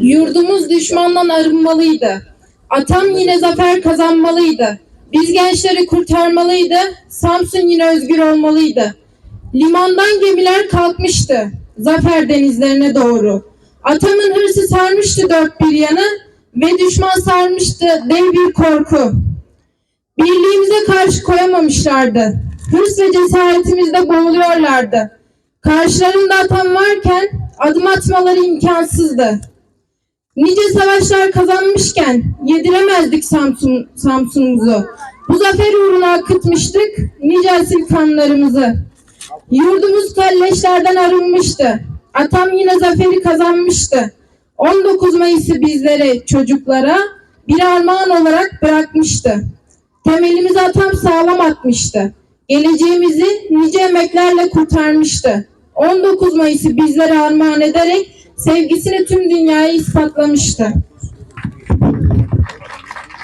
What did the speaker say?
Yurdumuz düşmandan arınmalıydı. Atam yine zafer kazanmalıydı. Biz gençleri kurtarmalıydı. Samsun yine özgür olmalıydı. Limandan gemiler kalkmıştı. Zafer denizlerine doğru. Atamın hırsı sarmıştı dört bir yanı ve düşman sarmıştı dev bir korku. Birliğimize karşı koyamamışlardı. Hırs ve cesaretimizde boğuluyorlardı. Karşılarında atam varken adım atmaları imkansızdı. Nice savaşlar kazanmışken yediremezdik Samsun, Samsun'umuzu. Bu zafer uğruna akıtmıştık nice asil kanlarımızı. Yurdumuz kalleşlerden arınmıştı. Atam yine zaferi kazanmıştı. 19 Mayıs'ı bizlere, çocuklara bir armağan olarak bırakmıştı. Temelimizi atam sağlam atmıştı. Geleceğimizi nice emeklerle kurtarmıştı. 19 Mayıs'ı bizlere armağan ederek sevgisini tüm dünyaya ispatlamıştı.